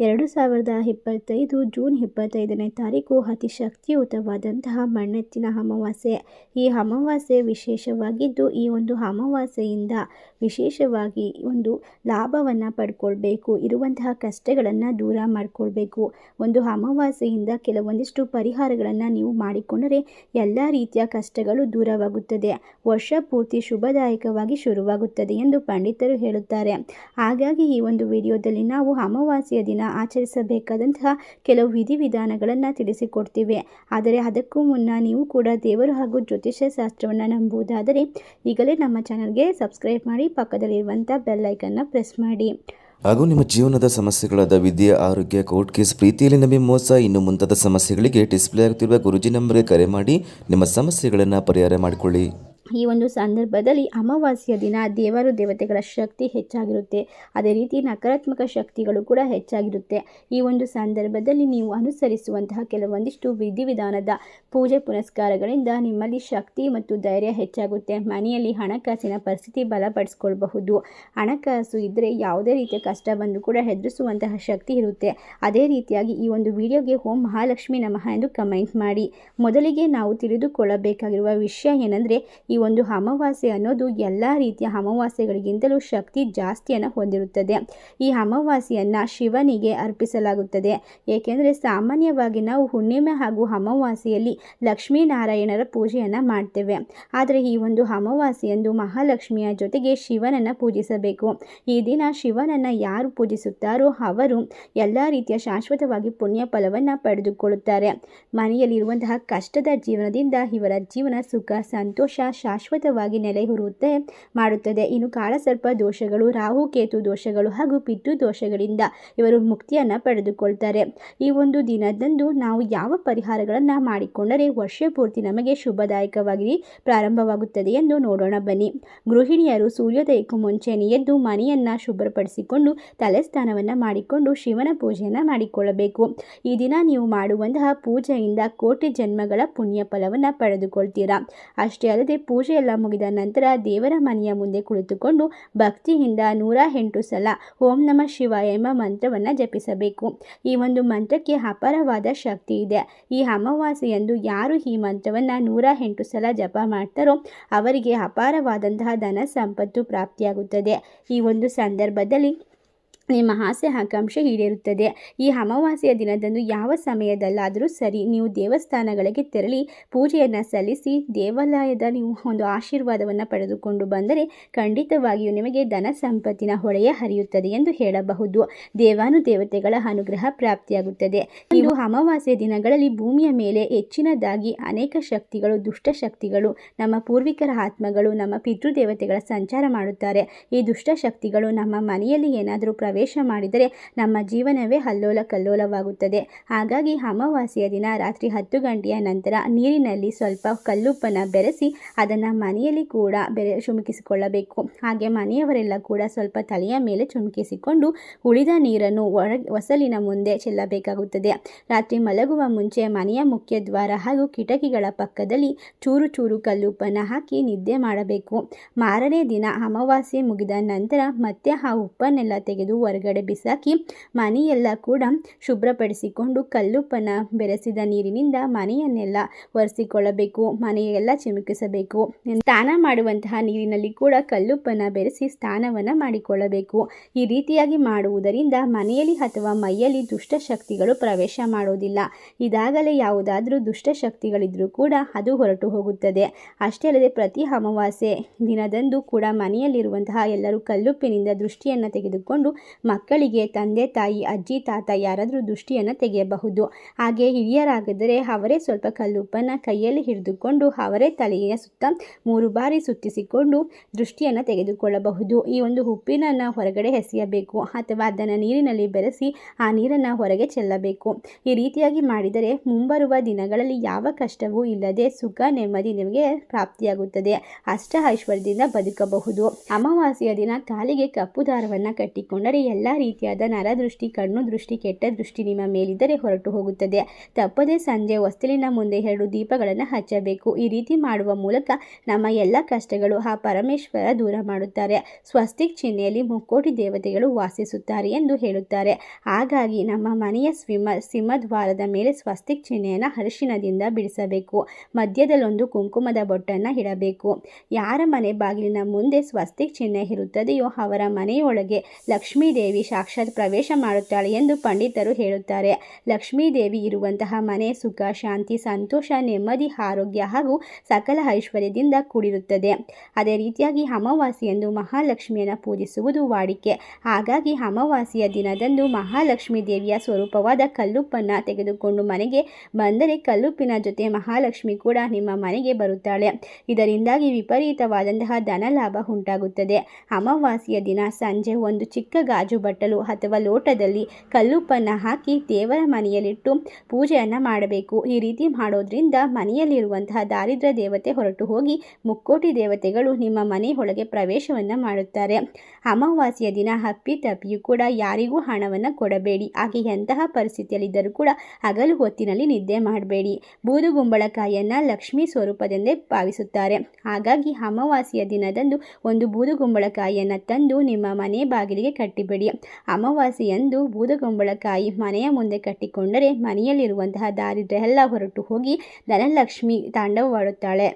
ಎರಡು ಸಾವಿರದ ಇಪ್ಪತ್ತೈದು ಜೂನ್ ಇಪ್ಪತ್ತೈದನೇ ತಾರೀಕು ಅತಿ ಶಕ್ತಿಯುತವಾದಂತಹ ಮಣ್ಣೆತ್ತಿನ ಅಮಾವಾಸ್ಯೆ. ಈ ಅಮಾವಾಸ್ಯೆ ವಿಶೇಷವಾಗಿದ್ದು, ಈ ಒಂದು ಅಮಾವಾಸ್ಯೆಯಿಂದ ವಿಶೇಷವಾಗಿ ಒಂದು ಲಾಭವನ್ನು ಪಡ್ಕೊಳ್ಬೇಕು, ಇರುವಂತಹ ಕಷ್ಟಗಳನ್ನು ದೂರ ಮಾಡಿಕೊಳ್ಬೇಕು. ಒಂದು ಅಮಾವಾಸ್ಯೆಯಿಂದ ಕೆಲವೊಂದಿಷ್ಟು ಪರಿಹಾರಗಳನ್ನು ನೀವು ಮಾಡಿಕೊಂಡರೆ ಎಲ್ಲ ರೀತಿಯ ಕಷ್ಟಗಳು ದೂರವಾಗುತ್ತದೆ. ವರ್ಷ ಪೂರ್ತಿ ಶುಭದಾಯಕವಾಗಿ ಶುರುವಾಗುತ್ತದೆ ಎಂದು ಪಂಡಿತರು ಹೇಳುತ್ತಾರೆ. ಹಾಗಾಗಿ ಈ ಒಂದು ವಿಡಿಯೋದಲ್ಲಿ ನಾವು ಅಮಾವಾಸ್ಯೆಯ ದಿನ ಆಚರಿಸಬೇಕಾದಂತಹ ಕೆಲವು ವಿಧಿವಿಧಾನಗಳನ್ನು ತಿಳಿಸಿಕೊಡ್ತೀವಿ. ಆದರೆ ಅದಕ್ಕೂ ಮುನ್ನ ನೀವು ಕೂಡ ದೇವರು ಹಾಗೂ ಜ್ಯೋತಿಷ್ಯ ಶಾಸ್ತ್ರವನ್ನು ನಂಬುವುದಾದರೆ ಈಗಲೇ ನಮ್ಮ ಚಾನಲ್ಗೆ ಸಬ್ಸ್ಕ್ರೈಬ್ ಮಾಡಿ ಪಕ್ಕದಲ್ಲಿರುವಂಥ ಬೆಲ್ಲೈಕನ್ನು ಪ್ರೆಸ್ ಮಾಡಿ. ಹಾಗೂ ನಿಮ್ಮ ಜೀವನದ ಸಮಸ್ಯೆಗಳಾದ ವಿದ್ಯೆ, ಆರೋಗ್ಯ, ಕೋರ್ಟ್ ಕೇಸ್, ಪ್ರೀತಿಯಲ್ಲಿ ನಂಬಿ ಮೋಸ, ಇನ್ನು ಮುಂತಾದ ಸಮಸ್ಯೆಗಳಿಗೆ ಡಿಸ್ಪ್ಲೇ ಆಗುತ್ತಿರುವ ಗುರುಜಿ ನಂಬರ್ಗೆ ಕರೆ ಮಾಡಿ ನಿಮ್ಮ ಸಮಸ್ಯೆಗಳನ್ನು ಪರಿಹಾರ ಮಾಡಿಕೊಳ್ಳಿ. ಈ ಒಂದು ಸಂದರ್ಭದಲ್ಲಿ ಅಮಾವಾಸ್ಯ ದಿನ ದೇವರು ದೇವತೆಗಳ ಶಕ್ತಿ ಹೆಚ್ಚಾಗಿರುತ್ತೆ. ಅದೇ ರೀತಿ ನಕಾರಾತ್ಮಕ ಶಕ್ತಿಗಳು ಕೂಡ ಹೆಚ್ಚಾಗಿರುತ್ತೆ. ಈ ಒಂದು ಸಂದರ್ಭದಲ್ಲಿ ನೀವು ಅನುಸರಿಸುವಂತಹ ಕೆಲವೊಂದಿಷ್ಟು ವಿಧಿವಿಧಾನದ ಪೂಜೆ ಪುನಸ್ಕಾರಗಳಿಂದ ನಿಮ್ಮಲ್ಲಿ ಶಕ್ತಿ ಮತ್ತು ಧೈರ್ಯ ಹೆಚ್ಚಾಗುತ್ತೆ. ಮನೆಯಲ್ಲಿ ಹಣಕಾಸಿನ ಪರಿಸ್ಥಿತಿ ಬಲಪಡಿಸ್ಕೊಳ್ಬಹುದು. ಹಣಕಾಸು ಇದ್ದರೆ ಯಾವುದೇ ರೀತಿಯ ಕಷ್ಟ ಬಂದು ಕೂಡ ಹೆದರಿಸುವಂತಹ ಶಕ್ತಿ ಇರುತ್ತೆ. ಅದೇ ರೀತಿಯಾಗಿ ಈ ಒಂದು ವಿಡಿಯೋಗೆ ಓಂ ಮಹಾಲಕ್ಷ್ಮಿ ನಮಃ ಎಂದು ಕಮೆಂಟ್ ಮಾಡಿ. ಮೊದಲಿಗೆ ನಾವು ತಿಳಿದುಕೊಳ್ಳಬೇಕಾಗಿರುವ ವಿಷಯ ಏನಂದರೆ, ಈ ಒಂದು ಅಮಾವಾಸ್ಯೆ ಅನ್ನೋದು ಎಲ್ಲ ರೀತಿಯ ಅಮಾವಾಸ್ಯೆಗಳಿಗಿಂತಲೂ ಶಕ್ತಿ ಜಾಸ್ತಿಯನ್ನು ಹೊಂದಿರುತ್ತದೆ. ಈ ಅಮಾವಾಸ್ಯೆಯನ್ನು ಶಿವನಿಗೆ ಅರ್ಪಿಸಲಾಗುತ್ತದೆ. ಏಕೆಂದರೆ ಸಾಮಾನ್ಯವಾಗಿ ನಾವು ಹುಣ್ಣಿಮೆ ಹಾಗೂ ಅಮಾವಾಸ್ಯೆಯಲ್ಲಿ ಲಕ್ಷ್ಮೀನಾರಾಯಣರ ಪೂಜೆಯನ್ನು ಮಾಡ್ತೇವೆ. ಆದರೆ ಈ ಒಂದು ಅಮಾವಾಸ್ಯೆಯಂದು ಮಹಾಲಕ್ಷ್ಮಿಯ ಜೊತೆಗೆ ಶಿವನನ್ನು ಪೂಜಿಸಬೇಕು. ಈ ದಿನ ಶಿವನನ್ನು ಯಾರು ಪೂಜಿಸುತ್ತಾರೋ ಅವರು ಎಲ್ಲ ರೀತಿಯ ಶಾಶ್ವತವಾಗಿ ಪುಣ್ಯ ಫಲವನ್ನು ಪಡೆದುಕೊಳ್ಳುತ್ತಾರೆ. ಮನೆಯಲ್ಲಿರುವಂತಹ ಕಷ್ಟದ ಜೀವನದಿಂದ ಇವರ ಜೀವನ ಸುಖ, ಸಂತೋಷ ಶಾಶ್ವತವಾಗಿ ನೆಲೆಯೂರುತ್ತೆ ಮಾಡುತ್ತದೆ. ಇನ್ನು ಕಾಳಸರ್ಪ ದೋಷಗಳು, ರಾಹು, ಕೇತು ದೋಷಗಳು ಹಾಗೂ ಪಿಟ್ಟು ದೋಷಗಳಿಂದ ಇವರು ಮುಕ್ತಿಯನ್ನು ಪಡೆದುಕೊಳ್ತಾರೆ. ಈ ಒಂದು ದಿನದಂದು ನಾವು ಯಾವ ಪರಿಹಾರಗಳನ್ನು ಮಾಡಿಕೊಂಡರೆ ವರ್ಷ ಪೂರ್ತಿ ನಮಗೆ ಶುಭದಾಯಕವಾಗಿ ಪ್ರಾರಂಭವಾಗುತ್ತದೆ ಎಂದು ನೋಡೋಣ ಬನ್ನಿ. ಗೃಹಿಣಿಯರು ಸೂರ್ಯೋದಯಕ್ಕೂ ಮುಂಚೆನೆ ಎದ್ದು ಮನೆಯನ್ನು ಶುಭ್ರಪಡಿಸಿಕೊಂಡು ತಲೆಸ್ನಾನವನ್ನು ಮಾಡಿಕೊಂಡು ಶಿವನ ಪೂಜೆಯನ್ನು ಮಾಡಿಕೊಳ್ಳಬೇಕು. ಈ ದಿನ ನೀವು ಮಾಡುವಂತಹ ಪೂಜೆಯಿಂದ ಕೋಟಿ ಜನ್ಮಗಳ ಪುಣ್ಯ ಫಲವನ್ನು ಪಡೆದುಕೊಳ್ತೀರಾ. ಅಷ್ಟೇ ಅಲ್ಲದೆ ಪೂಜೆ ಎಲ್ಲ ಮುಗಿದ ನಂತರ ದೇವರ ಮನೆಯ ಮುಂದೆ ಕುಳಿತುಕೊಂಡು ಭಕ್ತಿಯಿಂದ ನೂರ ಎಂಟು ಸಲ ಓಂ ನಮ ಶಿವಾಯ ಎಂಬ ಮಂತ್ರವನ್ನು ಜಪಿಸಬೇಕು. ಈ ಒಂದು ಮಂತ್ರಕ್ಕೆ ಅಪಾರವಾದ ಶಕ್ತಿ ಇದೆ. ಈ ಅಮಾವಾಸ್ಯೆಯಂದು ಯಾರು ಈ ಮಂತ್ರವನ್ನು ನೂರ ಎಂಟು ಸಲ ಜಪ ಮಾಡ್ತಾರೋ ಅವರಿಗೆ ಅಪಾರವಾದಂತಹ ಧನ ಸಂಪತ್ತು ಪ್ರಾಪ್ತಿಯಾಗುತ್ತದೆ. ಈ ಒಂದು ಸಂದರ್ಭದಲ್ಲಿ ನಿಮ್ಮ ಆಸೆ ಆಕಾಂಕ್ಷೆ ಈಡೇರುತ್ತದೆ. ಈ ಅಮಾವಾಸ್ಯೆಯ ದಿನದಂದು ಯಾವ ಸಮಯದಲ್ಲಾದರೂ ಸರಿ ನೀವು ದೇವಸ್ಥಾನಗಳಿಗೆ ತೆರಳಿ ಪೂಜೆಯನ್ನು ಸಲ್ಲಿಸಿ ದೇವಾಲಯದ ನೀವು ಒಂದು ಆಶೀರ್ವಾದವನ್ನು ಪಡೆದುಕೊಂಡು ಬಂದರೆ ಖಂಡಿತವಾಗಿಯೂ ನಿಮಗೆ ಧನ ಸಂಪತ್ತಿನ ಹೊಳೆಯ ಹರಿಯುತ್ತದೆ ಎಂದು ಹೇಳಬಹುದು. ದೇವಾನು ದೇವತೆಗಳ ಅನುಗ್ರಹ ಪ್ರಾಪ್ತಿಯಾಗುತ್ತದೆ. ಇವು ಅಮಾವಾಸ್ಯೆ ದಿನಗಳಲ್ಲಿ ಭೂಮಿಯ ಮೇಲೆ ಹೆಚ್ಚಿನದಾಗಿ ಅನೇಕ ಶಕ್ತಿಗಳು ದುಷ್ಟಶಕ್ತಿಗಳು ನಮ್ಮ ಪೂರ್ವಿಕರ ಆತ್ಮಗಳು, ನಮ್ಮ ಪಿತೃದೇವತೆಗಳ ಸಂಚಾರ ಮಾಡುತ್ತಾರೆ. ಈ ದುಷ್ಟಶಕ್ತಿಗಳು ನಮ್ಮ ಮನೆಯಲ್ಲಿ ಏನಾದರೂ ಪ್ರವೇಶ ಮಾಡಿದರೆ ನಮ್ಮ ಜೀವನವೇ ಹಲ್ಲೋಲ ಕಲ್ಲೋಲವಾಗುತ್ತದೆ. ಹಾಗಾಗಿ ಅಮಾವಾಸ್ಯೆಯ ದಿನ ರಾತ್ರಿ ಹತ್ತು ಗಂಟೆಯ ನಂತರ ನೀರಿನಲ್ಲಿ ಸ್ವಲ್ಪ ಕಲ್ಲುಪ್ಪನ ಬೆರೆಸಿ ಅದನ್ನು ಮನೆಯಲ್ಲಿ ಕೂಡ ಬೆರೆ ಚುಮುಕಿಸಿಕೊಳ್ಳಬೇಕು. ಹಾಗೆ ಮನೆಯವರೆಲ್ಲ ಕೂಡ ಸ್ವಲ್ಪ ತಲೆಯ ಮೇಲೆ ಚುಮುಕಿಸಿಕೊಂಡು ಉಳಿದ ನೀರನ್ನು ಒಳ ಹೊಸಲಿನ ಮುಂದೆ ಚೆಲ್ಲಬೇಕಾಗುತ್ತದೆ. ರಾತ್ರಿ ಮಲಗುವ ಮುಂಚೆ ಮನೆಯ ಮುಖ್ಯ ದ್ವಾರ ಹಾಗೂ ಕಿಟಕಿಗಳ ಪಕ್ಕದಲ್ಲಿ ಚೂರು ಚೂರು ಕಲ್ಲುಪ್ಪನ ಹಾಕಿ ನಿದ್ದೆ ಮಾಡಬೇಕು. ಮಾರನೇ ದಿನ ಅಮಾವಾಸ್ಯೆ ಮುಗಿದ ನಂತರ ಮತ್ತೆ ಆ ಉಪ್ಪನ್ನೆಲ್ಲ ತೆಗೆದು ಹೊರಗಡೆ ಬಿಸಾಕಿ ಮನೆಯೆಲ್ಲ ಕೂಡ ಶುಭ್ರಪಡಿಸಿಕೊಂಡು ಕಲ್ಲುಪ್ಪನ ಬೆರೆಸಿದ ನೀರಿನಿಂದ ಮನೆಯನ್ನೆಲ್ಲ ಒರೆಸಿಕೊಳ್ಳಬೇಕು ಮನೆಯೆಲ್ಲ ಚಿಮುಕಿಸಬೇಕು. ಸ್ನಾನ ಮಾಡುವಂತಹ ನೀರಿನಲ್ಲಿ ಕೂಡ ಕಲ್ಲುಪ್ಪನ ಬೆರೆಸಿ ಸ್ನಾನವನ್ನು ಮಾಡಿಕೊಳ್ಳಬೇಕು. ಈ ರೀತಿಯಾಗಿ ಮಾಡುವುದರಿಂದ ಮನೆಯಲ್ಲಿ ಅಥವಾ ಮೈಯಲ್ಲಿ ದುಷ್ಟಶಕ್ತಿಗಳು ಪ್ರವೇಶ ಮಾಡೋದಿಲ್ಲ. ಇದಾಗಲೇ ಯಾವುದಾದ್ರೂ ದುಷ್ಟಶಕ್ತಿಗಳಿದ್ರೂ ಕೂಡ ಅದು ಹೊರಟು ಹೋಗುತ್ತದೆ. ಅಷ್ಟೇ ಅಲ್ಲದೆ ಪ್ರತಿ ಅಮಾವಾಸ್ಯೆ ದಿನದಂದು ಕೂಡ ಮನೆಯಲ್ಲಿರುವಂತಹ ಎಲ್ಲರೂ ಕಲ್ಲುಪ್ಪಿನಿಂದ ದೃಷ್ಟಿಯನ್ನು ತೆಗೆದುಕೊಂಡು ಮಕ್ಕಳಿಗೆ ತಂದೆ, ತಾಯಿ, ಅಜ್ಜಿ, ತಾತ ಯಾರಾದರೂ ದೃಷ್ಟಿಯನ್ನು ತೆಗೆಯಬಹುದು. ಹಾಗೆ ಹಿರಿಯರಾಗಿದ್ದರೆ ಅವರೇ ಸ್ವಲ್ಪ ಕಲ್ಲುಪ್ಪನ್ನು ಕೈಯಲ್ಲಿ ಹಿಡಿದುಕೊಂಡು ಅವರೇ ತಲೆಯ ಸುತ್ತ ಮೂರು ಬಾರಿ ಸುತ್ತಿಸಿಕೊಂಡು ದೃಷ್ಟಿಯನ್ನು ತೆಗೆದುಕೊಳ್ಳಬಹುದು. ಈ ಒಂದು ಉಪ್ಪಿನನ್ನು ಹೊರಗಡೆ ಎಸೆಯಬೇಕು ಅಥವಾ ಅದನ್ನು ನೀರಿನಲ್ಲಿ ಬೆರೆಸಿ ಆ ನೀರನ್ನು ಹೊರಗೆ ಚೆಲ್ಲಬೇಕು. ಈ ರೀತಿಯಾಗಿ ಮಾಡಿದರೆ ಮುಂಬರುವ ದಿನಗಳಲ್ಲಿ ಯಾವ ಕಷ್ಟವೂ ಇಲ್ಲದೆ ಸುಖ, ನೆಮ್ಮದಿ ನಿಮಗೆ ಪ್ರಾಪ್ತಿಯಾಗುತ್ತದೆ. ಅಷ್ಟ ಐಶ್ವರ್ಯದಿಂದ ಬದುಕಬಹುದು. ಅಮಾವಾಸ್ಯೆಯ ದಿನ ಕಾಲಿಗೆ ಕಪ್ಪು ದಾರವನ್ನು ಕಟ್ಟಿಕೊಂಡರೆ ಎಲ್ಲ ರೀತಿಯಾದ ನರದೃಷ್ಟಿ ಕಣ್ಣು ದೃಷ್ಟಿ ಕೆಟ್ಟ ದೃಷ್ಟಿ ನಿಮ್ಮ ಮೇಲಿದ್ದರೆ ಹೊರಟು ಹೋಗುತ್ತದೆ. ತಪ್ಪದೆ ಸಂಜೆ ಹೊಸ್ತಿಲಿನ ಮುಂದೆ ಎರಡು ದೀಪಗಳನ್ನು ಹಚ್ಚಬೇಕು. ಈ ರೀತಿ ಮಾಡುವ ಮೂಲಕ ನಮ್ಮ ಎಲ್ಲ ಕಷ್ಟಗಳು ಆ ಪರಮೇಶ್ವರ ದೂರ ಮಾಡುತ್ತಾರೆ. ಸ್ವಸ್ತಿಕ್ ಚಿಹ್ನೆಯಲ್ಲಿ ಮುಕ್ಕೋಟಿ ದೇವತೆಗಳು ವಾಸಿಸುತ್ತಾರೆ ಎಂದು ಹೇಳುತ್ತಾರೆ. ಹಾಗಾಗಿ ನಮ್ಮ ಮನೆಯ ಸಿಂಹ, ಸಿಂಹದ್ವಾರದ ಮೇಲೆ ಸ್ವಸ್ತಿಕ್ ಚಿಹ್ನೆಯನ್ನು ಅರಿಶಿಣದಿಂದ ಬಿಡಿಸಬೇಕು. ಮಧ್ಯದಲ್ಲೊಂದು ಕುಂಕುಮದ ಬೊಟ್ಟನ್ನು ಇಡಬೇಕು. ಯಾರ ಮನೆ ಬಾಗಿಲಿನ ಮುಂದೆ ಸ್ವಸ್ತಿಕ್ ಚಿಹ್ನೆ ಇರುತ್ತದೆಯೋ ಅವರ ಮನೆಯೊಳಗೆ ಲಕ್ಷ್ಮೀ ದೇವಿ ಸಾಕ್ಷಾತ್ ಪ್ರವೇಶ ಮಾಡುತ್ತಾಳೆ ಎಂದು ಪಂಡಿತರು ಹೇಳುತ್ತಾರೆ. ಲಕ್ಷ್ಮೀದೇವಿ ಇರುವಂತಹ ಮನೆ ಸುಖ, ಶಾಂತಿ, ಸಂತೋಷ, ನೆಮ್ಮದಿ, ಆರೋಗ್ಯ ಹಾಗೂ ಸಕಲ ಐಶ್ವರ್ಯದಿಂದ ಕೂಡಿರುತ್ತದೆ. ಅದೇ ರೀತಿಯಾಗಿ ಅಮಾವಾಸ್ಯೆಯಂದು ಮಹಾಲಕ್ಷ್ಮಿಯನ್ನು ಪೂಜಿಸುವುದು ವಾಡಿಕೆ. ಹಾಗಾಗಿ ಅಮಾವಾಸ್ಯೆಯ ದಿನದಂದು ಮಹಾಲಕ್ಷ್ಮೀ ದೇವಿಯ ಸ್ವರೂಪವಾದ ಕಲ್ಲುಪ್ಪನ್ನು ತೆಗೆದುಕೊಂಡು ಮನೆಗೆ ಬಂದರೆ ಕಲ್ಲುಪ್ಪಿನ ಜೊತೆ ಮಹಾಲಕ್ಷ್ಮಿ ಕೂಡ ನಿಮ್ಮ ಮನೆಗೆ ಬರುತ್ತಾಳೆ. ಇದರಿಂದಾಗಿ ವಿಪರೀತವಾದಂತಹ ಧನಲಾಭ ಉಂಟಾಗುತ್ತದೆ. ಅಮಾವಾಸ್ಯೆಯ ದಿನ ಸಂಜೆ ಒಂದು ಚಿಕ್ಕ ಗಾಜು ಬಟ್ಟಲು ಅಥವಾ ಲೋಟದಲ್ಲಿ ಕಲ್ಲುಪ್ಪನ್ನು ಹಾಕಿ ದೇವರ ಮನೆಯಲ್ಲಿಟ್ಟು ಪೂಜೆಯನ್ನು ಮಾಡಬೇಕು. ಈ ರೀತಿ ಮಾಡೋದ್ರಿಂದ ಮನೆಯಲ್ಲಿರುವಂತಹ ದಾರಿದ್ರ ದೇವತೆ ಹೊರಟು ಹೋಗಿ ಮುಕ್ಕೋಟಿ ದೇವತೆಗಳು ನಿಮ್ಮ ಮನೆ ಒಳಗೆ ಪ್ರವೇಶವನ್ನು ಮಾಡುತ್ತಾರೆ. ಅಮಾವಾಸ್ಯ ದಿನ ಹಪ್ಪಿ ತಪ್ಪಿಯೂ ಕೂಡ ಯಾರಿಗೂ ಹಣವನ್ನು ಕೊಡಬೇಡಿ. ಹಾಗೆ ಎಂತಹ ಪರಿಸ್ಥಿತಿಯಲ್ಲಿದ್ದರೂ ಕೂಡ ಹಗಲು ಹೊತ್ತಿನಲ್ಲಿ ನಿದ್ದೆ ಮಾಡಬೇಡಿ. ಬೂದುಗುಂಬಳಕಾಯಿಯನ್ನು ಲಕ್ಷ್ಮೀ ಸ್ವರೂಪದೆಂದೇ ಭಾವಿಸುತ್ತಾರೆ. ಹಾಗಾಗಿ ಅಮಾವಾಸ್ಯೆಯ ದಿನದಂದು ಒಂದು ಬೂದುಗುಂಬಳಕಾಯಿಯನ್ನು ತಂದು ನಿಮ್ಮ ಮನೆ ಬಾಗಿಲಿಗೆ ಕಟ್ಟಿಬಿಡಿ ಅಮಾವಾಸ್ಯೆಯಂದು ಬೂದುಗುಂಬಳಕಾಯಿ ಮನೆಯ ಮುಂದೆ ಕಟ್ಟಿಕೊಂಡರೆ ಮನೆಯಲ್ಲಿರುವಂತಹ ದಾರಿದ್ರ್ಯ ಎಲ್ಲ ಹೊರಟು ಹೋಗಿ ಧನಲಕ್ಷ್ಮಿ ತಾಂಡವವಾಡುತ್ತಾಳೆ.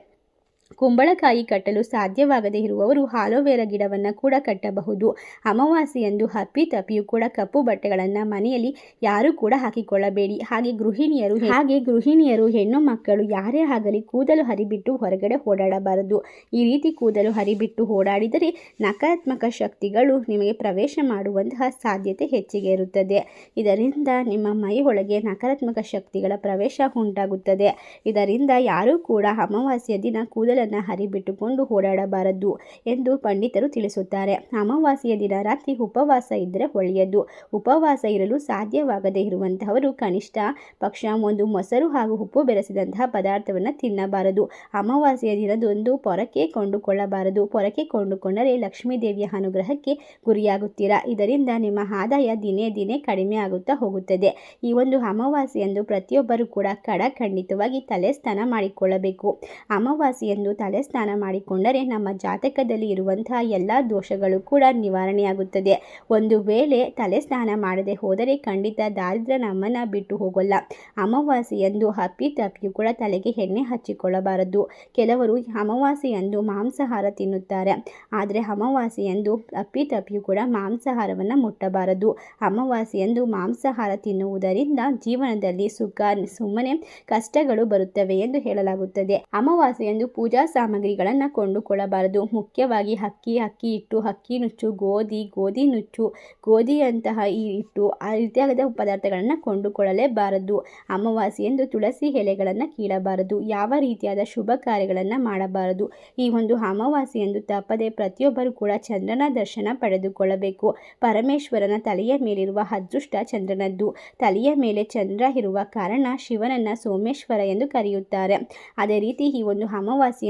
ಕುಂಬಳಕಾಯಿ ಕಟ್ಟಲು ಸಾಧ್ಯವಾಗದೇ ಇರುವವರು ಹಾಲೋವೆರಾ ಗಿಡವನ್ನು ಕೂಡ ಕಟ್ಟಬಹುದು. ಅಮಾವಾಸ್ಯೆಯಂದು ಹಪ್ಪಿ ತಪ್ಪಿಯು ಕೂಡ ಕಪ್ಪು ಬಟ್ಟೆಗಳನ್ನು ಮನೆಯಲ್ಲಿ ಯಾರೂ ಕೂಡ ಹಾಕಿಕೊಳ್ಳಬೇಡಿ. ಹಾಗೆ ಗೃಹಿಣಿಯರು ಹಾಗೆ ಗೃಹಿಣಿಯರು ಹೆಣ್ಣು ಮಕ್ಕಳು ಯಾರೇ ಆಗಲಿ ಕೂದಲು ಹರಿಬಿಟ್ಟು ಹೊರಗಡೆ ಓಡಾಡಬಾರದು. ಈ ರೀತಿ ಕೂದಲು ಹರಿಬಿಟ್ಟು ಓಡಾಡಿದರೆ ನಕಾರಾತ್ಮಕ ಶಕ್ತಿಗಳು ನಿಮಗೆ ಪ್ರವೇಶ ಮಾಡುವಂತಹ ಸಾಧ್ಯತೆ ಹೆಚ್ಚಿಗೆ ಇರುತ್ತದೆ. ಇದರಿಂದ ನಿಮ್ಮ ಮೈ ಒಳಗೆ ನಕಾರಾತ್ಮಕ ಶಕ್ತಿಗಳ ಪ್ರವೇಶ ಉಂಟಾಗುತ್ತದೆ. ಇದರಿಂದ ಯಾರೂ ಕೂಡ ಅಮಾವಾಸ್ಯೆಯ ದಿನ ಕೂದಲನ್ನು ಹರಿಬಿಟ್ಟುಕೊಂಡು ಓಡಾಡಬಾರದು ಎಂದು ಪಂಡಿತರು ತಿಳಿಸುತ್ತಾರೆ. ಅಮಾವಾಸ್ಯೆಯ ದಿನ ರಾತ್ರಿ ಉಪವಾಸ ಇದ್ದರೆ ಒಳ್ಳೆಯದು. ಉಪವಾಸ ಇರಲು ಸಾಧ್ಯವಾಗದೇ ಇರುವಂತಹವರು ಕನಿಷ್ಠ ಪಕ್ಷ, ಒಂದು ಮೊಸರು ಹಾಗೂ ಉಪ್ಪು ಬೆರೆಸಿದಂತಹ ಪದಾರ್ಥವನ್ನು ತಿನ್ನಬಾರದು. ಅಮಾವಾಸ್ಯೆಯ ದಿನದೊಂದು ಪೊರಕೆ ಕೊಂಡುಕೊಳ್ಳಬಾರದು. ಪೊರಕೆ ಕೊಂಡುಕೊಂಡರೆ ಲಕ್ಷ್ಮೀ ದೇವಿಯ ಅನುಗ್ರಹಕ್ಕೆ ಗುರಿಯಾಗುತ್ತೀರಾ? ಇದರಿಂದ ನಿಮ್ಮ ಆದಾಯ ದಿನೇ ದಿನೇ ಕಡಿಮೆ ಆಗುತ್ತಾ ಹೋಗುತ್ತದೆ. ಈ ಒಂದು ಅಮಾವಾಸ್ಯೆಯಂದು ಪ್ರತಿಯೊಬ್ಬರು ಕೂಡ ಕಡ ಖಂಡಿತವಾಗಿ ತಲೆ ಸ್ನಾನ ಮಾಡಿಕೊಳ್ಳಬೇಕು. ಅಮಾವಾಸ್ಯೆಯಂದು ತಲೆ ಸ್ನಾನ ಮಾಡಿಕೊಂಡರೆ ನಮ್ಮ ಜಾತಕದಲ್ಲಿ ಇರುವಂತಹ ಎಲ್ಲ ದೋಷಗಳು ಕೂಡ ನಿವಾರಣೆಯಾಗುತ್ತದೆ. ಒಂದು ವೇಳೆ ತಲೆ ಸ್ನಾನ ಮಾಡದೆ ಹೋದರೆ ಖಂಡಿತ ದಾರಿದ್ರ ನಮ್ಮನ್ನು ಬಿಟ್ಟು ಹೋಗಲ್ಲ. ಅಮಾವಾಸೆಯಂದು ಹಪ್ಪಿ ತಪ್ಪಿಯೂ ಕೂಡ ತಲೆಗೆ ಎಣ್ಣೆ ಹಚ್ಚಿಕೊಳ್ಳಬಾರದು. ಕೆಲವರು ಅಮಾವಾಸ್ಯೆಯಂದು ಮಾಂಸಾಹಾರ ತಿನ್ನುತ್ತಾರೆ. ಆದರೆ ಅಮಾವಾಸ್ಯೆಯಂದು ಅಪ್ಪಿ ತಪ್ಪಿಯೂ ಕೂಡ ಮಾಂಸಾಹಾರವನ್ನು ಮುಟ್ಟಬಾರದು. ಅಮಾವಾಸ್ಯೆಯಂದು ಮಾಂಸಾಹಾರ ತಿನ್ನುವುದರಿಂದ ಜೀವನದಲ್ಲಿ ಸುಖ, ಸುಮ್ಮನೆ ಕಷ್ಟಗಳು ಬರುತ್ತವೆ ಎಂದು ಹೇಳಲಾಗುತ್ತದೆ. ಅಮಾವಾಸ್ಯೆಯಂದು ಪೂಜಾ ಸಾಮಗ್ರಿಗಳನ್ನು ಕೊಂಡುಕೊಳ್ಳಬಾರದು. ಮುಖ್ಯವಾಗಿ ಅಕ್ಕಿ ಅಕ್ಕಿ ಹಿಟ್ಟು, ಅಕ್ಕಿ ನುಚ್ಚು, ಗೋಧಿ ಗೋಧಿ ನುಚ್ಚು ಗೋಧಿಯಂತಹ ಈ ಹಿಟ್ಟು ಆ ರೀತಿಯಾದ ಪದಾರ್ಥಗಳನ್ನು ಕೊಂಡುಕೊಳ್ಳಲೇಬಾರದು. ಅಮಾವಾಸ್ಯೆಯಂದು ತುಳಸಿ ಎಲೆಗಳನ್ನು ಕೀಳಬಾರದು. ಯಾವ ರೀತಿಯಾದ ಶುಭ ಕಾರ್ಯಗಳನ್ನು ಮಾಡಬಾರದು. ಈ ಒಂದು ಅಮಾವಾಸ್ಯೆಯಂದು ತಪ್ಪದೆ ಪ್ರತಿಯೊಬ್ಬರು ಕೂಡ ಚಂದ್ರನ ದರ್ಶನ ಪಡೆದುಕೊಳ್ಳಬೇಕು. ಪರಮೇಶ್ವರನ ತಲೆಯ ಮೇಲಿರುವ ಅದೃಷ್ಟ ಚಂದ್ರನದ್ದು. ತಲೆಯ ಮೇಲೆ ಚಂದ್ರ ಇರುವ ಕಾರಣ ಶಿವನನ್ನ ಸೋಮೇಶ್ವರ ಎಂದು ಕರೆಯುತ್ತಾರೆ. ಅದೇ ರೀತಿ ಈ ಒಂದು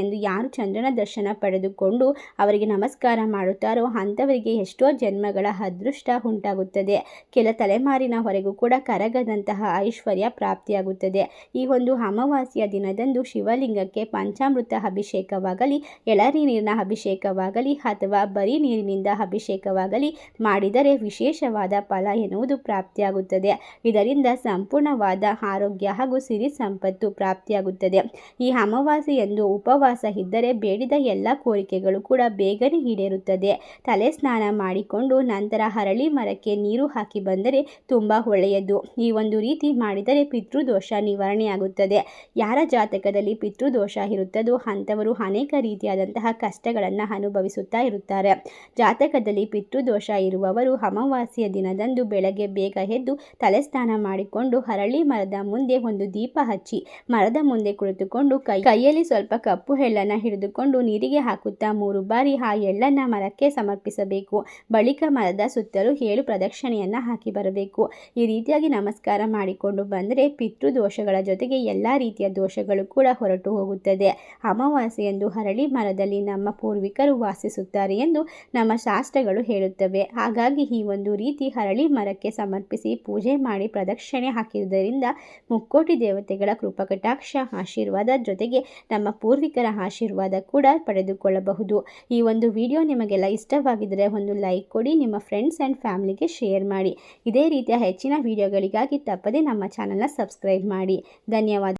ಅಮಾವಾಸ್ಯೆಯಂದು ಯಾರು ಚಂದ್ರನ ದರ್ಶನ ಪಡೆದುಕೊಂಡು ಅವರಿಗೆ ನಮಸ್ಕಾರ ಮಾಡುತ್ತಾರೋ ಅಂಥವರಿಗೆ ಎಷ್ಟೋ ಜನ್ಮಗಳ ಅದೃಷ್ಟ ಉಂಟಾಗುತ್ತದೆ. ಕೆಲ ಹೊರಗೂ ಕೂಡ ಕರಗದಂತಹ ಐಶ್ವರ್ಯ ಪ್ರಾಪ್ತಿಯಾಗುತ್ತದೆ. ಈ ಒಂದು ಅಮಾವಾಸ್ಯೆಯ ದಿನದಂದು ಶಿವಲಿಂಗಕ್ಕೆ ಪಂಚಾಮೃತ ಅಭಿಷೇಕವಾಗಲಿ, ಎಳರಿ ನೀರಿನ ಅಭಿಷೇಕವಾಗಲಿ ಅಥವಾ ಬರೀ ನೀರಿನಿಂದ ಅಭಿಷೇಕವಾಗಲಿ ಮಾಡಿದರೆ ವಿಶೇಷವಾದ ಫಲ ಎನ್ನುವುದು ಪ್ರಾಪ್ತಿಯಾಗುತ್ತದೆ. ಇದರಿಂದ ಸಂಪೂರ್ಣವಾದ ಆರೋಗ್ಯ ಹಾಗೂ ಸಿರಿ ಸಂಪತ್ತು ಪ್ರಾಪ್ತಿಯಾಗುತ್ತದೆ. ಈ ಅಮಾವಾಸ್ಯೆಯಂದು ಉಪವಾಸ ಇದ್ದರೆ ಬೇಡಿದ ಎಲ್ಲ ಕೋರಿಕೆಗಳು ಕೂಡ ಬೇಗನೆ ಈಡೇರುತ್ತದೆ. ತಲೆ ಸ್ನಾನ ಮಾಡಿಕೊಂಡು ನಂತರ ಹರಳಿ ಮರಕ್ಕೆ ನೀರು ಹಾಕಿ ಬಂದರೆ ತುಂಬ ಒಳ್ಳೆಯದು. ಈ ಒಂದು ರೀತಿ ಮಾಡಿದರೆ ಪಿತೃದೋಷ ನಿವಾರಣೆಯಾಗುತ್ತದೆ. ಯಾರ ಜಾತಕದಲ್ಲಿ ಪಿತೃದೋಷ ಇರುತ್ತದೋ ಅಂಥವರು ಅನೇಕ ರೀತಿಯಾದಂತಹ ಕಷ್ಟಗಳನ್ನು ಅನುಭವಿಸುತ್ತಾ ಇರುತ್ತಾರೆ. ಜಾತಕದಲ್ಲಿ ಪಿತೃದೋಷ ಇರುವವರು ಅಮಾವಾಸ್ಯ ದಿನದಂದು ಬೆಳಗ್ಗೆ ಬೇಗ ಎದ್ದು ತಲೆ ಸ್ನಾನ ಮಾಡಿಕೊಂಡು ಹರಳಿ ಮರದ ಮುಂದೆ ಒಂದು ದೀಪ ಹಚ್ಚಿ ಮರದ ಮುಂದೆ ಕುಳಿತುಕೊಂಡು ಕೈ, ಕೈಯಲ್ಲಿ ಸ್ವಲ್ಪ ಕಪ್ಪು ಎಳ್ಳನ್ನು ಹಿಡಿದುಕೊಂಡು ನೀರಿಗೆ ಹಾಕುತ್ತಾ ಮೂರು ಬಾರಿ ಆ ಎಳ್ಳನ್ನು ಮರಕ್ಕೆ ಸಮರ್ಪಿಸಬೇಕು. ಬಳಿಕ ಮರದ ಸುತ್ತಲೂ ಏಳು ಪ್ರದಕ್ಷಿಣೆಯನ್ನು ಹಾಕಿ ಬರಬೇಕು. ಈ ರೀತಿಯಾಗಿ ನಮಸ್ಕಾರ ಮಾಡಿಕೊಂಡು ಬಂದರೆ ಪಿತೃ ದೋಷಗಳ ಜೊತೆಗೆ ಎಲ್ಲ ರೀತಿಯ ದೋಷಗಳು ಕೂಡ ಹೊರಟು ಹೋಗುತ್ತದೆ. ಅಮಾವಾಸ್ಯೆಯಂದು ಹರಳಿ ಮರದಲ್ಲಿ ನಮ್ಮ ಪೂರ್ವಿಕರು ವಾಸಿಸುತ್ತಾರೆ ಎಂದು ನಮ್ಮ ಶಾಸ್ತ್ರಗಳು ಹೇಳುತ್ತವೆ. ಹಾಗಾಗಿ ಈ ಒಂದು ರೀತಿ ಹರಳಿ ಮರಕ್ಕೆ ಸಮರ್ಪಿಸಿ ಪೂಜೆ ಮಾಡಿ ಪ್ರದಕ್ಷಿಣೆ ಹಾಕಿರುವುದರಿಂದ ಮುಕ್ಕೋಟಿ ದೇವತೆಗಳ ಕೃಪಕಟಾಕ್ಷ ಆಶೀರ್ವಾದ ಜೊತೆಗೆ ನಮ್ಮ ಪೂರ್ವಿಕರ ಆಶೀರ್ವಾದ ಕೂಡ ಪಡೆದುಕೊಳ್ಳಬಹುದು. ಈ ಒಂದು ವಿಡಿಯೋ ನಿಮಗೆಲ್ಲ ಇಷ್ಟವಾಗಿದ್ದರೆ ಒಂದು ಲೈಕ್ ಕೊಡಿ, ನಿಮ್ಮ ಫ್ರೆಂಡ್ಸ್ ಆ್ಯಂಡ್ ಫ್ಯಾಮಿಲಿಗೆ ಶೇರ್ ಮಾಡಿ. ಇದೇ ರೀತಿಯ ಹೆಚ್ಚಿನ ವಿಡಿಯೋಗಳಿಗಾಗಿ ತಪ್ಪದೇ ನಮ್ಮ ಚಾನಲ್ನ ಸಬ್ಸ್ಕ್ರೈಬ್ ಮಾಡಿ. ಧನ್ಯವಾದ.